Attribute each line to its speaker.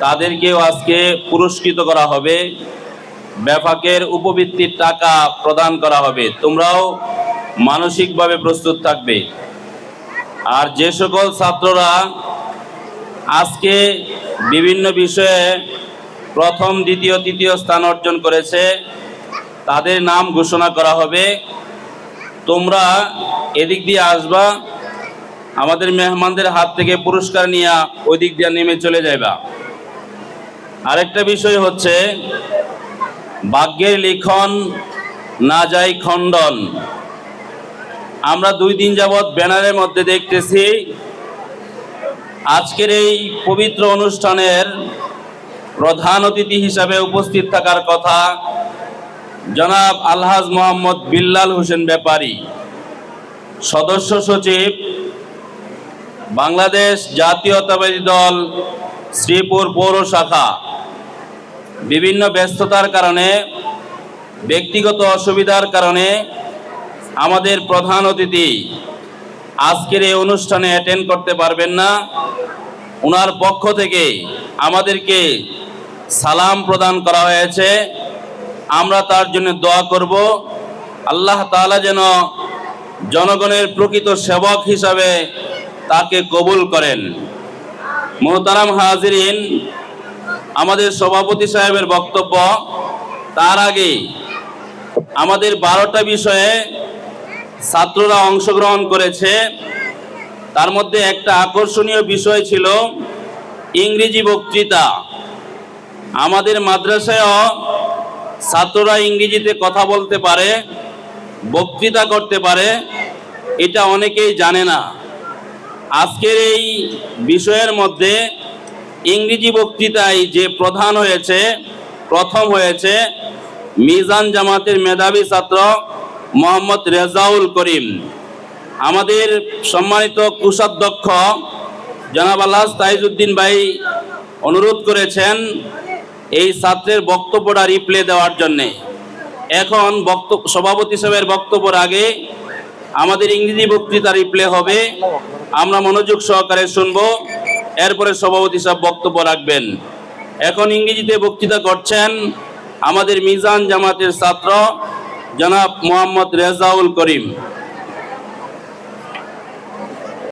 Speaker 1: তাদেরকেও আজকে পুরস্কৃত করা হবে। ব্যাপকের উপবৃত্তির টাকা প্রদান করা হবে। তোমরাও মানসিকভাবে প্রস্তুত থাকবে। আর যে সকল ছাত্ররা আজকে বিভিন্ন বিষয়ে প্রথম, দ্বিতীয়, তৃতীয় স্থান অর্জন করেছে, তাদের নাম ঘোষণা করা হবে। তোমরা এদিক দিয়ে আসবা, আমাদের মেহমানদের হাত থেকে পুরস্কার নিয়ে ওই দিক দিয়ে নেমে চলে যাইবা। আরেকটা বিষয় হচ্ছে, ভাগ্যের লিখন না যায় খণ্ডন। আমরা দুই দিন যাবৎ ব্যানারের মধ্যে দেখতেছি, আজকের এই পবিত্র অনুষ্ঠানের প্রধান অতিথি হিসাবে উপস্থিত থাকার কথা জনাব আলহাজ মোহাম্মদ বিল্লাল হোসেন ব্যাপারী, সদস্য সচিব, বাংলাদেশ জাতীয়তাবাদী দল, শ্রীপুর পৌর শাখা। বিভিন্ন ব্যস্ততার কারণে, ব্যক্তিগত অসুবিধার কারণে আমাদের প্রধান অতিথি আজকের এই অনুষ্ঠানে অ্যাটেন্ড করতে পারবেন না। ওনার পক্ষ থেকে আমাদেরকে সালাম প্রদান করা হয়েছে। আমরা তার জন্য দোয়া করব। আল্লাহ তালা যেন জনগণের প্রকৃত সেবক হিসাবে তাকে কবুল করেন। মোহতারাম হাজিরিন আমাদের সভাপতি সাহেবের বক্তব্য, তার আগে আমাদের বারোটা বিষয়ে ছাত্ররা অংশগ্রহণ করেছে। তার মধ্যে একটা আকর্ষণীয় বিষয় ছিল ইংরেজি বক্তৃতা। আমাদের মাদ্রাসায়ও ছাত্ররা ইংরেজিতে কথা বলতে পারে, বক্তৃতা করতে পারে, এটা অনেকেই জানে না। আজকের এই বিষয়ের মধ্যে ইংরেজি বক্তৃতায় যে প্রধান হয়েছে, প্রথম হয়েছে মিজান জামাতের মেধাবী ছাত্র মোহাম্মদ রেজাউল করিম। আমাদের সম্মানিত কোষাধ্যক্ষ জনাব আল্লাহ তাইজুদ্দিন ভাই অনুরোধ করেছেন এই ছাত্রের বক্তব্যটা রিপ্লে দেওয়ার জন্যে। এখন বক্তব্য সভাপতি সাহেবের বক্তব্যের আগে আমাদের ইংরেজি বক্তৃতা রিপ্লে হবে। আমরা মনোযোগ সহকারে শুনব। এরপরে সভাপতি সাহেব বক্তব্য রাখবেন। এখন ইংরেজিতে বক্তৃতা করছেন আমাদের মিজান জামাতের ছাত্র জনাব মোহাম্মদ রেজাউল করিম।